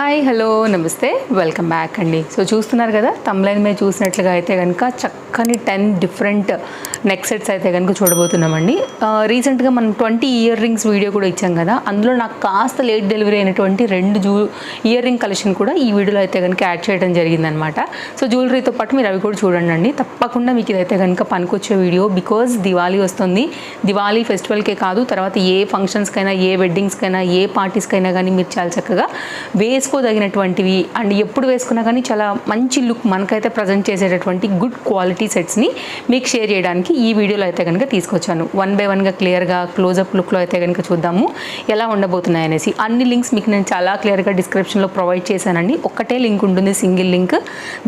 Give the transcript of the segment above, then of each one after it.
Hi hello నమస్తే. Welcome back అండి. So చూస్తున్నారు కదా తమ్లైన్ మీద చూసినట్లుగా అయితే కనుక చక్కని టెన్ డిఫరెంట్ నెక్ సెట్స్ అయితే కనుక చూడబోతున్నామండి. రీసెంట్గా మనం ట్వంటీ ఇయర్ రింగ్స్ వీడియో కూడా ఇచ్చాం కదా అందులో నాకు కాస్త లేట్ డెలివరీ అయినటువంటి రెండు జూ ఇయర్ రింగ్ కలెక్షన్ కూడా ఈ వీడియోలో అయితే కనుక యాడ్ చేయడం జరిగిందనమాట సో జ్యువెలరీతో పాటు మీరు అవి కూడా చూడండి అండి తప్పకుండా మీకు ఇదైతే కనుక పనికొచ్చే వీడియో బికాజ్ దివాళీ వస్తుంది. దివాళీ ఫెస్టివల్కే కాదు తర్వాత ఏ ఫంక్షన్స్కైనా ఏ వెడ్డింగ్స్కైనా ఏ పార్టీస్కైనా కానీ మీరు చాలా చక్కగా వేసుకోదగినటువంటివి అండ్ ఎప్పుడు వేసుకున్నా కానీ చాలా మంచి లుక్ మనకైతే ప్రజెంట్ చేసేటటువంటి గుడ్ క్వాలిటీ సెట్స్ని మీకు షేర్ చేయడానికి ఈ వీడియోలో అయితే కనుక తీసుకొచ్చాను. వన్ బై వన్గా క్లియర్గా క్లోజప్ లుక్లో అయితే కనుక చూద్దాము ఎలా ఉండబోతున్నాయి అనేసి. అన్ని లింక్స్ మీకు నేను చాలా క్లియర్గా డిస్క్రిప్షన్లో ప్రొవైడ్ చేశానండి. ఒక్కటే లింక్ ఉంటుంది సింగిల్ లింక్.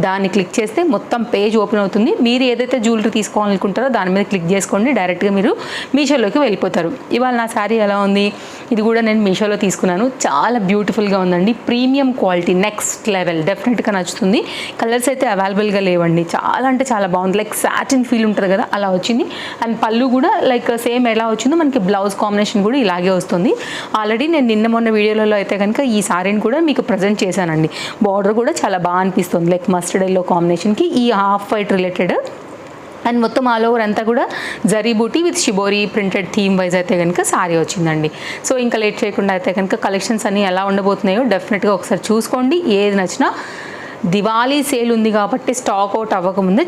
దాన్ని క్లిక్ చేస్తే మొత్తం పేజ్ ఓపెన్ అవుతుంది. మీరు ఏదైతే జ్యువెలరీ తీసుకోవాలనుకుంటారో దాని మీద క్లిక్ చేసుకోండి. డైరెక్ట్గా మీరు మీషోలోకి వెళ్ళిపోతారు. ఇవాళ నా శారీ ఎలా ఉంది? ఇది కూడా నేను మీషోలో తీసుకున్నాను. చాలా బ్యూటిఫుల్గా ఉందండి. ప్రీమియం క్వాలిటీ నెక్స్ట్ లెవెల్ డెఫినెట్గా నచ్చుతుంది. కలర్స్ అయితే అవైలబుల్గా లేవండి. చాలా అంటే చాలా బాగుంది. లైక్ సాటిన్ ఫీల్ ఉంటుంది కదా అలా వచ్చింది. అండ్ పళ్ళు కూడా లైక్ సేమ్ ఎలా వచ్చిందో మనకి బ్లౌజ్ కాంబినేషన్ కూడా ఇలాగే వస్తుంది. ఆల్రెడీ నేను నిన్న మొన్న వీడియోలలో అయితే కనుక ఈ సారీని కూడా మీకు ప్రజెంట్ చేశానండి. బార్డర్ కూడా చాలా బాగా అనిపిస్తుంది. లైక్ మస్టర్డ్ ఎల్లో కాంబినేషన్కి ఈ హాఫ్ వైట్ రిలేటెడ్ అండ్ మొత్తం ఆల్ ఓవర్ అంతా కూడా జరీ బూటీ with shibori printed theme wise అయితే కనుక సారీ వచ్చిందండి. సో ఇంకా లేట్ చేయకుండా అయితే కనుక కలెక్షన్స్ అన్నీ ఎలా ఉండబోతున్నాయో డెఫినెట్గా ఒకసారి చూసుకోండి. ఏది నచ్చినా దివాళీ సేల్ ఉంది కాబట్టి స్టాక్ అవుట్ అవ్వకముందే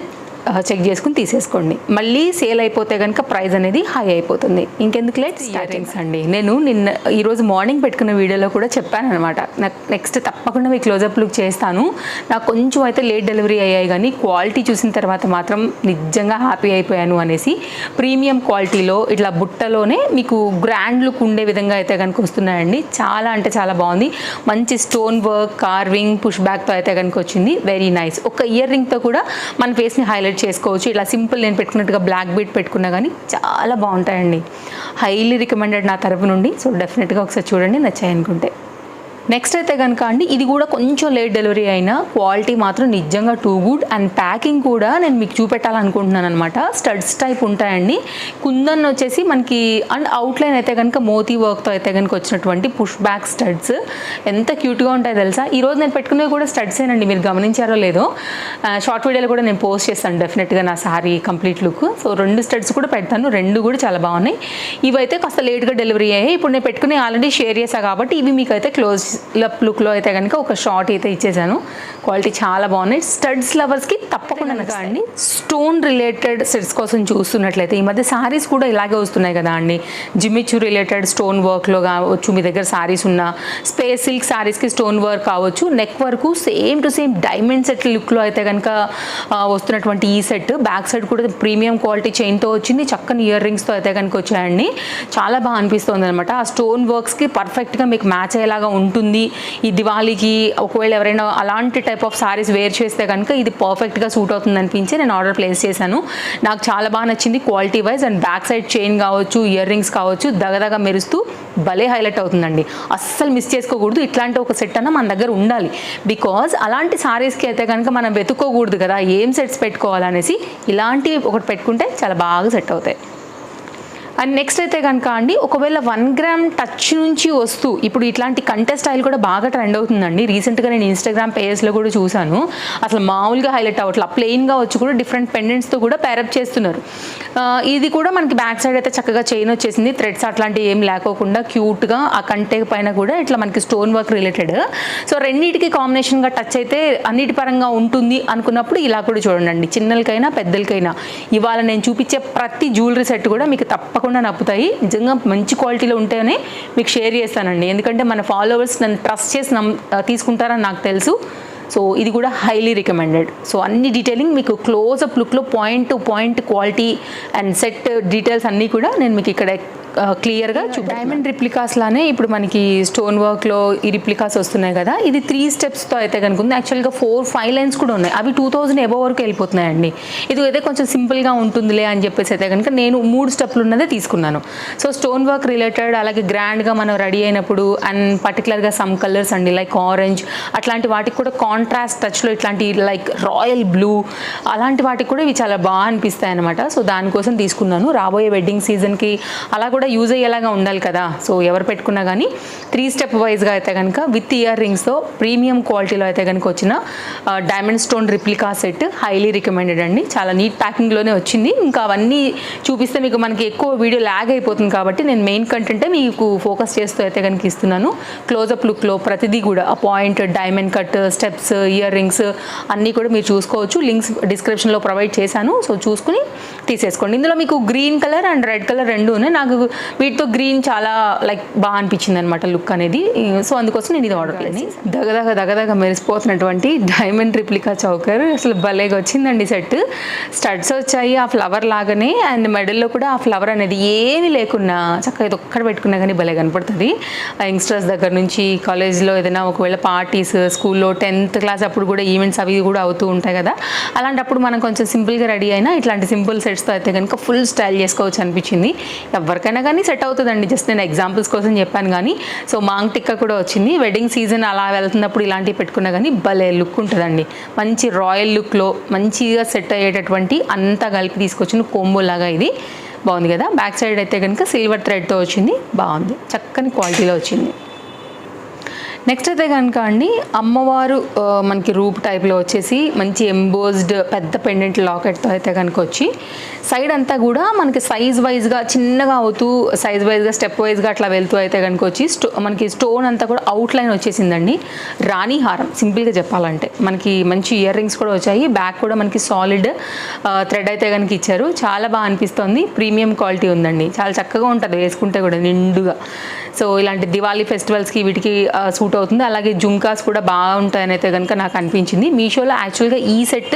చెక్ చేసుకుని తీసేసుకోండి. మళ్ళీ సేల్ అయిపోతే కనుక ప్రైస్ అనేది హై అయిపోతుంది. ఇంకెందుకు లేట్? స్టార్టింగ్స్ అండి. నేను నిన్న ఈరోజు మార్నింగ్ పెట్టుకున్న వీడియోలో కూడా చెప్పాను అనమాట నాకు నెక్స్ట్ తప్పకుండా మీ క్లోజప్ లుక్ చేస్తాను. నాకు కొంచెం అయితే లేట్ డెలివరీ అయ్యాయి కానీ క్వాలిటీ చూసిన తర్వాత మాత్రం నిజంగా హ్యాపీ అయిపోయాను అనేసి ప్రీమియం క్వాలిటీలో ఇట్లా బుట్టలోనే మీకు గ్రాండ్ లుక్ ఉండే విధంగా అయితే కనుక వస్తున్నాయండి. చాలా అంటే చాలా బాగుంది. మంచి స్టోన్ వర్క్ కార్వింగ్ పుష్ బ్యాక్తో అయితే కనుక వచ్చింది. వెరీ నైస్ ఒక ఇయర్ రింగ్తో కూడా మన ఫేస్ని హైలైట్ చేసుకోవచ్చు. ఇలా సింపుల్ నేను పెట్టుకున్నట్టుగా బ్లాక్ బీట్ పెట్టుకున్నా కానీ చాలా బాగుంటాయండి. హైలీ రికమెండెడ్ నా తరపు నుండి. సో డెఫినెట్గా ఒకసారి చూడండి. నచ్చాయి అనుకుంటే నెక్స్ట్ అయితే కనుక అండి ఇది కూడా కొంచెం లేట్ డెలివరీ అయినా క్వాలిటీ మాత్రం నిజంగా టూ గుడ్ అండ్ ప్యాకింగ్ కూడా నేను మీకు చూపెట్టాలనుకుంటున్నాను అనమాట స్టడ్స్ టైప్ ఉంటాయండి. కుందన్ వచ్చేసి మనకి అండ్ అవుట్లైన్ అయితే కనుక మోతీ వర్క్తో అయితే కనుక వచ్చినటువంటి పుష్ బ్యాక్ స్టడ్స్ ఎంత క్యూట్గా ఉంటాయో తెలుసా? ఈరోజు నేను పెట్టుకునేవి కూడా స్టడ్సేనండి మీరు గమనించారో లేదో. షార్ట్ వీడియోలో కూడా నేను పోస్ట్ చేస్తాను డెఫినెట్గా నా సారీ కంప్లీట్ లుక్ సో రెండు స్టడ్స్ కూడా పెడతాను. రెండు కూడా చాలా బాగున్నాయి. ఇవైతే కాస్త లేట్గా డెలివరీ అయ్యాయి. ఇప్పుడు నేను పెట్టుకుని ఆల్రెడీ షేర్ చేశాను కాబట్టి ఇవి మీకు అయితే క్లోజ్ లప్ లుక్లో అయితే కనుక ఒక షార్ట్ అయితే ఇచ్చేసాను. క్వాలిటీ చాలా బాగున్నాయి. స్టడ్స్ లవర్స్కి తప్పకుండా కనుక అండి స్టోన్ రిలేటెడ్ సెట్స్ కోసం చూస్తున్నట్లయితే ఈ మధ్య సారీస్ కూడా ఇలాగే వస్తున్నాయి కదా అండి. జిమిచు రిలేటెడ్ స్టోన్ వర్క్లో కావచ్చు మీ దగ్గర సారీస్ ఉన్న స్పేస్ సిల్క్ సారీస్కి స్టోన్ వర్క్ కావచ్చు నెక్ వరకు same to same diamond set లుక్లో అయితే కనుక వస్తున్నటువంటి ఈ సెట్. బ్యాక్ సైడ్ కూడా ప్రీమియం క్వాలిటీ చైన్తో వచ్చింది. చక్కని ఇయర్ రింగ్స్తో అయితే కనుక వచ్చాయండి. చాలా బాగా అనిపిస్తుంది అనమాట ఆ స్టోన్ వర్క్స్కి పర్ఫెక్ట్గా మీకు మ్యాచ్ అయ్యేలాగా ఉంటుంది. ఈ దివాళీకి ఒకవేళ ఎవరైనా అలాంటి టైప్ ఆఫ్ సారీస్ వేర్ చేస్తే కనుక ఇది పర్ఫెక్ట్గా సూట్ అవుతుంది అనిపించి నేను ఆర్డర్ ప్లేస్ చేశాను. నాకు చాలా బాగా నచ్చింది quality wise and back side chain కావచ్చు ఇయర్ రింగ్స్ కావచ్చు దగదగ మెరుస్తూ భలే హైలైట్ అవుతుందండి. అస్సలు మిస్ చేసుకోకూడదు. ఇట్లాంటి ఒక సెట్ అన్న మన దగ్గర ఉండాలి. బికాజ్ అలాంటి సారీస్కి అయితే కనుక మనం వెతుక్కోకూడదు కదా. ఏం సెట్స్ పెట్టుకోవాలనేసి ఇలాంటివి ఒకటి పెట్టుకుంటే చాలా బాగా సెట్ అవుతాయి. అండ్ నెక్స్ట్ అయితే కనుక అండి ఒకవేళ వన్ గ్రామ్ టచ్ నుంచి వస్తూ ఇప్పుడు ఇట్లాంటి కంటెస్ట్ స్టైల్ కూడా బాగా ట్రెండ్ అవుతుందండి. రీసెంట్గా నేను ఇన్స్టాగ్రామ్ పేజెస్లో కూడా చూశాను. అసలు మామూలుగా హైలైట్ అవ్వట్లా ప్లెయిన్గా వచ్చి కూడా డిఫరెంట్ పెండెంట్స్తో కూడా ప్యారప్ చేస్తున్నారు. ఇది కూడా మనకి బ్యాక్ సైడ్ అయితే చక్కగా చైన్ వచ్చేసింది. థ్రెడ్స్ అట్లాంటివి ఏం లేకోకుండా క్యూట్గా ఆ కంటే పైన కూడా ఇట్లా మనకి స్టోన్ వర్క్ రిలేటెడ్ సో రెండింటికి కాంబినేషన్గా టచ్ అయితే అన్నిటి పరంగా ఉంటుంది అనుకున్నప్పుడు ఇలా కూడా చూడండి. చిన్నలకైనా పెద్దలకైనా ఇవాళ నేను చూపించే ప్రతి జ్యువెలరీ సెట్ కూడా మీకు తప్పకుండా నప్పుతాయి నిజంగా మంచి క్వాలిటీలో ఉంటేనే మీకు షేర్ చేస్తానండి. ఎందుకంటే మన ఫాలోవర్స్ నన్ను ట్రస్ట్ చేసి నమ్ తీసుకుంటారని నాకు తెలుసు. సో ఇది కూడా హైలీ రికమెండెడ్. సో అన్ని డీటెయిలింగ్ మీకు క్లోజ్అప్ లుక్లో point to point quality and set details అన్నీ కూడా నేను మీకు ఇక్కడ క్లియర్గా చూ డైమండ్ రిప్లికాస్ లానే ఇప్పుడు మనకి స్టోన్ వర్క్లో ఈ రిప్లికాస్ వస్తున్నాయి కదా. ఇది త్రీ స్టెప్స్తో అయితే కనుక ఉంది. యాక్చువల్గా ఫోర్ ఫైవ్ లైన్స్ కూడా ఉన్నాయి. అవి టూ థౌజండ్ ఎబో వరకు వెళ్ళిపోతున్నాయండి. ఇది అయితే కొంచెం సింపుల్గా ఉంటుందిలే అని చెప్పేసి అయితే కనుక నేను మూడు స్టెప్లు ఉన్నదే తీసుకున్నాను. సో స్టోన్ వర్క్ రిలేటెడ్ అలాగే గ్రాండ్గా మనం రెడీ అయినప్పుడు అండ్ పర్టికులర్గా సమ్ కలర్స్ అండి లైక్ ఆరెంజ్ అట్లాంటి వాటికి కూడా కాంట్రాస్ట్ టచ్లో ఇట్లాంటి లైక్ రాయల్ బ్లూ అలాంటి వాటికి కూడా ఇవి చాలా బాగా అనిపిస్తాయి అనమాట సో దానికోసం తీసుకున్నాను. రాబోయే వెడ్డింగ్ సీజన్కి అలా కూడా కూడా యూజ్ అయ్యేలాగా ఉండాలి కదా. సో ఎవరు పెట్టుకున్నా కానీ త్రీ స్టెప్ వైజ్గా అయితే కనుక విత్ ఇయర్ రింగ్స్తో ప్రీమియం క్వాలిటీలో అయితే కనుక వచ్చిన diamond stone replica set highly recommended అండి. చాలా నీట్ ప్యాకింగ్లోనే వచ్చింది. ఇంకా అవన్నీ చూపిస్తే మీకు మనకి ఎక్కువ వీడియో ల్యాగ్ అయిపోతుంది కాబట్టి నేను మెయిన్ కంటెంటే మీకు ఫోకస్ చేస్తూ అయితే కనుక ఇస్తున్నాను. క్లోజప్ లుక్లో ప్రతిదీ కూడా ఆ point diamond cut steps ear rings అన్నీ కూడా మీరు చూసుకోవచ్చు. లింక్స్ డిస్క్రిప్షన్లో ప్రొవైడ్ చేశాను. సో చూసుకుని తీసేసుకోండి. ఇందులో మీకు green colour and red colour రెండు ఉన్నాయి. నాకు వీటితో గ్రీన్ చాలా లైక్ బాగా అనిపించింది అనమాట లుక్ అనేది. సో అందుకోసం నేను ఇది ఆర్డర్ చేసి దగదగ దగదగ మెరిసిపోతున్నటువంటి డైమండ్ రిప్లికా చౌకర్. అసలు భలేగా వచ్చిందండి సెట్. స్టడ్స్ వచ్చాయి ఆ ఫ్లవర్ లాగానే. అండ్ మెడల్లో కూడా ఆ ఫ్లవర్ అనేది ఏమీ లేకున్నా చక్కగా ఇది ఒక్కడ పెట్టుకున్నా కానీ భలే కనపడుతుంది. యంగ్స్టర్స్ దగ్గర నుంచి కాలేజ్లో ఏదైనా ఒకవేళ పార్టీస్ స్కూల్లో టెన్త్ క్లాస్ అప్పుడు కూడా ఈవెంట్స్ అవి కూడా అవుతూ ఉంటాయి కదా. అలాంటప్పుడు మనం కొంచెం సింపుల్గా రెడీ అయినా ఇట్లాంటి సింపుల్ సెట్ సెట్స్తో అయితే కనుక ఫుల్ స్టైల్ చేసుకోవచ్చు అనిపించింది. ఎవరికైనా కానీ సెట్ అవుతుందండి. జస్ట్ నేను ఎగ్జాంపుల్స్ కోసం చెప్పాను కానీ. సో మాంగ్ టిక్క కూడా వచ్చింది. వెడ్డింగ్ సీజన్ అలా వెళ్తున్నప్పుడు ఇలాంటివి పెట్టుకున్నా కానీ భలే లుక్ ఉంటుందండి. మంచి రాయల్ లుక్లో మంచిగా సెట్ అయ్యేటటువంటి అంతా కలిపి తీసుకొచ్చిన కోంబో లాగా ఇది. బాగుంది కదా? బ్యాక్ సైడ్ అయితే కనుక సిల్వర్ థ్రెడ్తో వచ్చింది. బాగుంది. చక్కని క్వాలిటీలో వచ్చింది. నెక్స్ట్ అయితే కనుక అండి అమ్మవారు మనకి రూప్ టైప్లో వచ్చేసి మంచి ఎంబోజ్డ్ పెద్ద పెండెంట్ లాకెట్తో అయితే కనుక వచ్చి సైడ్ అంతా కూడా మనకి సైజ్ వైజ్గా చిన్నగా అవుతూ సైజ్ వైజ్గా స్టెప్ వైజ్గా అట్లా వెళ్తూ అయితే కనుక వచ్చి స్టో మనకి స్టోన్ అంతా కూడా అవుట్ లైన్ వచ్చేసిందండి. రాణి హారం సింపుల్గా చెప్పాలంటే. మనకి మంచి ఇయర్ రింగ్స్ కూడా వచ్చాయి బ్యాక్ కూడా మనకి సాలిడ్ థ్రెడ్ అయితే కనుక ఇచ్చారు. చాలా బాగా అనిపిస్తుంది ప్రీమియం క్వాలిటీ ఉందండి. చాలా చక్కగా ఉంటుంది వేసుకుంటే కూడా నిండుగా. సో ఇలాంటి దివాళీ ఫెస్టివల్స్కి వీటికి సూట్ అవుతుంది. అలాగే జుంకాస్ కూడా బాగుంటాయని అయితే కనుక నాకు అనిపించింది. మీషోలో యాక్చువల్గా ఈ సెట్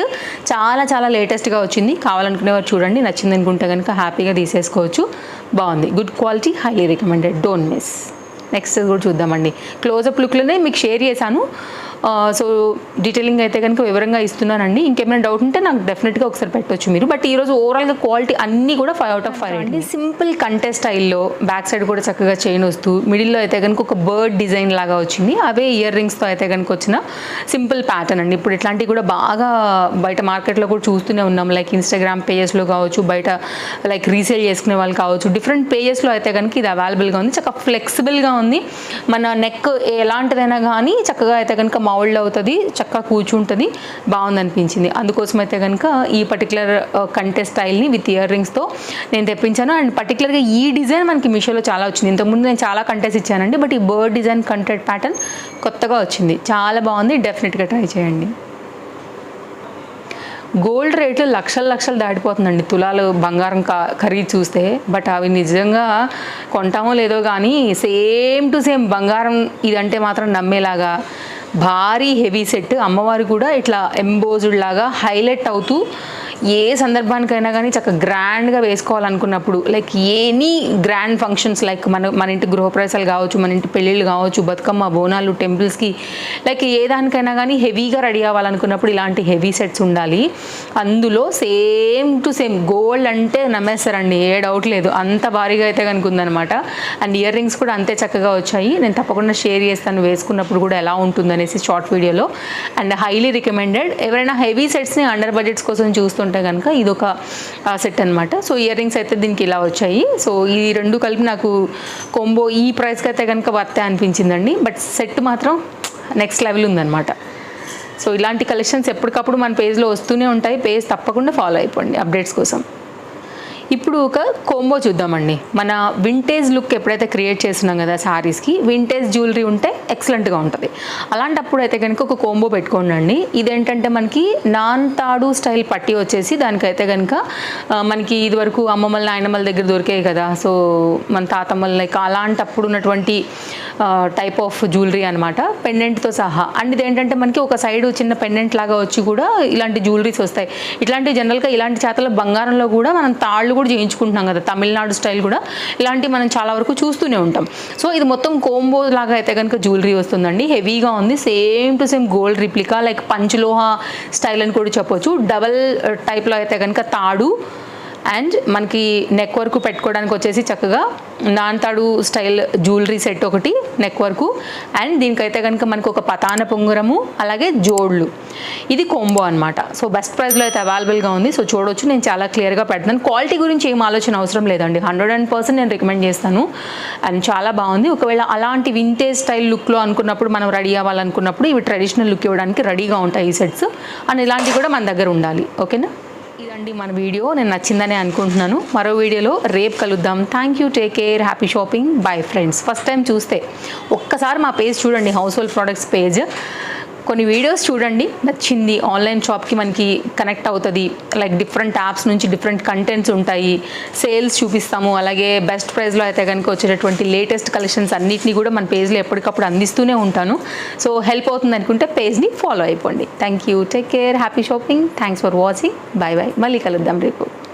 చాలా చాలా లేటెస్ట్గా వచ్చింది. కావాలనుకునేవారు చూడండి. నచ్చింది అనుకుంటే కనుక హ్యాపీగా తీసేసుకోవచ్చు. బాగుంది. Good quality highly recommended. Don't miss. Next కూడా చూద్దామండి. క్లోజప్ లుక్లోనే మీకు షేర్ చేశాను. సో డీటెయిలింగ్ అయితే కనుక వివరంగా ఇస్తున్నానండి. ఇంకేమైనా డౌట్ ఉంటే నాకు డెఫినెట్గా ఒకసారి పెట్టొచ్చు మీరు. బట్ ఈరోజు ఓవరాల్గా క్వాలిటీ అన్నీ కూడా ఫైవ్ అవుట్ ఆఫ్ ఫైవ్ అండి. సింపుల్ కంటే స్టైల్లో బ్యాక్ సైడ్ కూడా చక్కగా చైన్ వస్తూ మిడిల్లో అయితే కనుక ఒక బర్డ్ డిజైన్ లాగా వచ్చింది. అవే ఇయర్ రింగ్స్తో అయితే కనుక వచ్చిన సింపుల్ ప్యాటర్న్ అండి. ఇప్పుడు ఇట్లాంటివి కూడా బాగా బయట మార్కెట్లో కూడా చూస్తూనే ఉన్నాం. లైక్ ఇన్స్టాగ్రామ్ పేజెస్లో కావచ్చు బయట లైక్ రీసేల్ చేసుకునే వాళ్ళు కావచ్చు డిఫరెంట్ పేజెస్లో అయితే కనుక ఇది అవైలబుల్గా ఉంది. చక్కగా ఫ్లెక్సిబుల్గా ఉంది. మన నెక్ ఎలాంటిదైనా కానీ చక్కగా అయితే కనుక మౌల్డ్ అవుతుంది చక్కగా కూర్చుంటుంది బాగుంది అనిపించింది అందుకోసం అయితే కనుక ఈ పర్టికులర్ కంటే స్టైల్ని విత్ ఇయర్ రింగ్స్తో నేను తెప్పించాను. అండ్ పర్టికులర్గా ఈ డిజైన్ మనకి మీషోలో చాలా వచ్చింది. ఇంతకుముందు నేను చాలా కంటెస్ ఇచ్చానండి బట్ ఈ బర్డ్ డిజైన్ కంటెంట్ ప్యాటర్న్ కొత్తగా వచ్చింది. చాలా బాగుంది డెఫినెట్గా ట్రై చేయండి. గోల్డ్ రేట్లు లక్షల లక్షలు దాటిపోతుందండి. తులాలు బంగారం క ఖరీదు చూస్తే బట్ అవి నిజంగా కొంటామో లేదో కానీ సేమ్ టు సేమ్ బంగారం ఇదంటే మాత్రం నమ్మేలాగా భారీ హెవీ సెట్ అమ్మవారు కూడా ఇట్లా ఎంబోజుడ్ లాగా హైలైట్ అవుతూ ఏ సందర్భానికైనా కానీ చక్కగా గ్రాండ్గా వేసుకోవాలనుకున్నప్పుడు like any grand functions like మన మన ఇంటి గృహప్రవేశాలు కావచ్చు మన ఇంటి పెళ్ళిళ్ళు కావచ్చు బతుకమ్మ బోనాలు టెంపుల్స్కి లైక్ ఏ దానికైనా కానీ హెవీగా రెడీ అవ్వాలనుకున్నప్పుడు ఇలాంటి హెవీ సెట్స్ ఉండాలి. అందులో సేమ్ టు సేమ్ గోల్డ్ అంటే నమ్మేస్తారండి ఏ డౌట్ లేదు. అంత భారీగా అయితే కనుక ఉందన్నమాట. అండ్ ఇయర్ రింగ్స్ కూడా అంతే చక్కగా వచ్చాయి. నేను తప్పకుండా షేర్ చేస్తాను వేసుకున్నప్పుడు కూడా ఎలా ఉంటుందనేసి short video. And highly recommended. ఎవరైనా హెవీ సెట్స్ని అండర్ బడ్జెట్స్ కోసం చూస్తుంటే కనుక ఇదొక సెట్ అనమాట సో ఇయర్ రింగ్స్ అయితే దీనికి ఇలా వచ్చాయి. సో ఈ రెండు కలిపి నాకు కొంబో ఈ ప్రైస్కి అయితే కనుక వర్తే అనిపించిందండి. బట్ సెట్ మాత్రం నెక్స్ట్ లెవెల్ ఉందన్నమాట. సో ఇలాంటి కలెక్షన్స్ ఎప్పటికప్పుడు మన పేజ్లో వస్తూనే ఉంటాయి. పేజ్ తప్పకుండా ఫాలో అయిపోండి అప్డేట్స్ కోసం. ఇప్పుడు ఒక కోంబో చూద్దామండి. మన వింటేజ్ లుక్ ఎప్పుడైతే క్రియేట్ చేస్తున్నాం కదా శారీస్కి వింటేజ్ జ్యువెలరీ ఉంటే ఎక్సలెంట్గా ఉంటుంది. అలాంటప్పుడు అయితే కనుక ఒక కోంబో పెట్టుకోండి ఇదేంటంటే మనకి నాన్ తాడు స్టైల్ పట్టి వచ్చేసి దానికైతే కనుక మనకి ఇదివరకు అమ్మమ్మల నాయనమ్మల దగ్గర దొరికాయి కదా. సో మన తాతమ్మల లైక్ అలాంటప్పుడు ఉన్నటువంటి టైప్ ఆఫ్ జ్యువెలరీ అనమాట పెండెంట్తో సహా. అండ్ ఇదేంటంటే మనకి ఒక సైడ్ చిన్న పెండెంట్ లాగా వచ్చి కూడా ఇలాంటి జ్యువెలరీస్ వస్తాయి. ఇట్లాంటి జనరల్గా ఇలాంటి చేతల బంగారంలో కూడా మనం తాళ్ళు కూడా చేయించుకుంటున్నాం కదా తమిళనాడు స్టైల్ కూడా. ఇలాంటివి మనం చాలా వరకు చూస్తూనే ఉంటాం. సో ఇది మొత్తం కోంబో లాగా అయితే కనుక జ్యువెలరీ వస్తుందండి. హెవీగా ఉంది. Same to same gold replica like పంచలోహ style అని కూడా చెప్పొచ్చు. డబల్ టైప్లో uh, అయితే కనుక తాడు అండ్ మనకి నెక్ వరకు పెట్టుకోవడానికి వచ్చేసి చక్కగా నాన్తాడు స్టైల్ జ్యువెలరీ సెట్ ఒకటి నెక్ వరకు అండ్ దీనికైతే కనుక మనకు ఒక పతాన పొంగురము అలాగే జోడ్లు ఇది కోంబో అనమాట సో బెస్ట్ ప్రైస్లో అయితే అవైలబుల్గా ఉంది. సో చూడొచ్చు. నేను చాలా క్లియర్గా పెడతాను. క్వాలిటీ గురించి ఏం ఆలోచన అవసరం లేదండి. హండ్రెడ్ అండ్ పర్సెంట్ నేను రికమెండ్ చేస్తాను. అండ్ చాలా బాగుంది. ఒకవేళ అలాంటి వింటేజ్ స్టైల్ లుక్లో అనుకున్నప్పుడు మనం రెడీ అవ్వాలనుకున్నప్పుడు ఇవి ట్రెడిషనల్ లుక్ ఇవ్వడానికి రెడీగా ఉంటాయి ఈ సెట్స్ అండ్ ఇలాంటివి కూడా మన దగ్గర ఉండాలి. ఓకేనా ఇదండి మన వీడియో. నేను నచ్చిందని అనుకుంటున్నాను. మరో వీడియోలో రేపు కలుద్దాం. Thank you take care happy shopping bye friends first time చూస్తే ఒక్కసారి మా పేజ్ చూడండి. హౌస్ హోల్డ్ ప్రోడక్ట్స్ పేజ్ కొన్ని వీడియోస్ చూడండి. నచ్చింది. ఆన్లైన్ షాప్కి మనకి కనెక్ట్ అవుతుంది. లైక్ డిఫరెంట్ యాప్స్ నుంచి డిఫరెంట్ కంటెంట్స్ ఉంటాయి. సేల్స్ చూపిస్తాము. అలాగే బెస్ట్ ప్రైస్లో అయితే కనుక వచ్చేటటువంటి లేటెస్ట్ కలెక్షన్స్ అన్నింటినీ కూడా మన పేజ్లో ఎప్పటికప్పుడు అందిస్తూనే ఉంటాను. సో హెల్ప్ అవుతుంది అనుకుంటే పేజ్ని ఫాలో అయిపోండి. Thank you take care. Happy shopping. Thanks for watching. Bye bye మళ్ళీ కలుద్దాం రేపు.